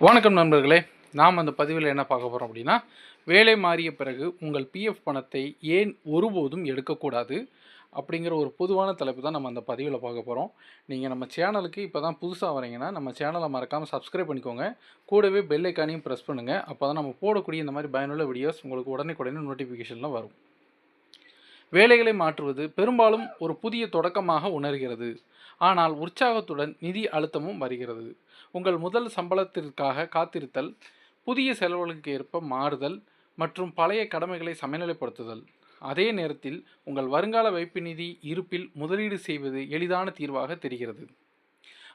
வணக்கம் நண்பர்களே நாம் அந்த பதிவில் என்ன பார்க்க போகிறோம் அப்படின்னா வேலை மாறிய பிறகு உங்கள் பிஎஃப் பணத்தை ஏன் ஒருபோதும் எடுக்கக்கூடாது அப்படிங்கிற ஒரு பொதுவான தலைப்பு தான் நம்ம அந்த பதிவில் பார்க்க போகிறோம் நீங்கள் நம்ம சேனலுக்கு இப்போ தான் புதுசாக வரீங்கன்னா நம்ம சேனலை மறக்காமல் சப்ஸ்கிரைப் பண்ணிக்கோங்க. கூடவே பெல் ஐக்கானையும் ப்ரெஸ் பண்ணுங்கள் அப்போ தான் நம்ம போடக்கூடிய இந்த மாதிரி பயனுள்ள வீடியோஸ் உங்களுக்கு உடனே உடனே நோட்டிஃபிகேஷனில் வரும். வேலைகளை மாற்றுவது பெரும்பாலும் ஒரு புதிய தொடக்கமாக உணர்கிறது. ஆனால் உற்சாகத்துடன் நிதி அழுத்தமும் வருகிறது. உங்கள் முதல் சம்பளத்திற்காக காத்திருத்தல் புதிய செலவுகளுக்கு ஏற்ப மாறுதல் மற்றும் பழைய கடமைகளை சமநிலைப்படுத்துதல். அதே நேரத்தில் உங்கள் வருங்கால வைப்பு நிதி இருப்பில் முதலீடு செய்வது எளிதான தீர்வாக தெரிகிறது.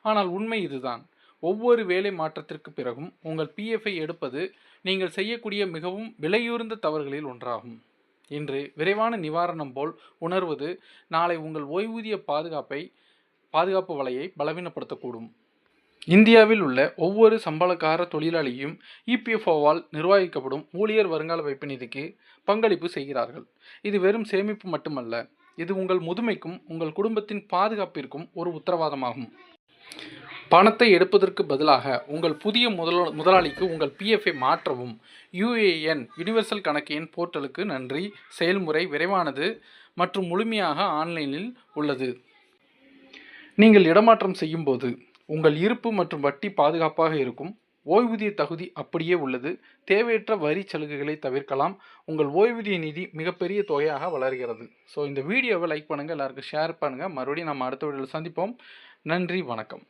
ஆனால் உண்மை இதுதான். ஒவ்வொரு வேலை மாற்றத்திற்கு பிறகும் உங்கள் பிஎஃப்ஐ எடுப்பது நீங்கள் செய்யக்கூடிய மிகவும் விலையுறந்த தவறுகளில் ஒன்றாகும். இன்று விரைவான நிவாரணம் போல் உணர்வது நாளை உங்கள் ஓய்வூதிய பாதுகாப்பை பாதுகாப்பு வலையை பலவீனப்படுத்தக்கூடும். இந்தியாவில் உள்ள ஒவ்வொரு சம்பளக்கார தொழிலாளியும் இபிஎஃப்ஓவால் நிர்வகிக்கப்படும் ஊழியர் வருங்கால வைப்பு நிதிக்கு பங்களிப்பு செய்கிறார்கள். இது வெறும் சேமிப்பு மட்டுமல்ல இது உங்கள் முதுமைக்கும் உங்கள் குடும்பத்தின் பாதுகாப்பிற்கும் ஒரு உத்தரவாதமாகும். பணத்தை எடுப்பதற்கு பதிலாக உங்கள் புதிய முதல முதலாளிக்கு உங்கள் பிஎஃப்ஐ மாற்றவும். யுஏஎன் யூனிவர்சல் கணக்கு எண் போர்ட்டலுக்கு நன்றி. செயல்முறை விரைவானது மற்றும் முழுமையாக ஆன்லைனில் உள்ளது. நீங்கள் இடமாற்றம் செய்யும்போது உங்கள் இருப்பு மற்றும் வட்டி பாதுகாப்பாக இருக்கும். ஓய்வூதிய தகுதி அப்படியே உள்ளது. தேவையற்ற வரி சலுகைகளை தவிர்க்கலாம். உங்கள் ஓய்வூதிய நிதி மிகப்பெரிய தொகையாக வளர்கிறது. ஸோ இந்த வீடியோவை லைக் பண்ணுங்கள் எல்லாருக்கும் ஷேர் பண்ணுங்கள் மறுபடியும் நம்ம அடுத்த வீடியோவில் சந்திப்போம். நன்றி வணக்கம்.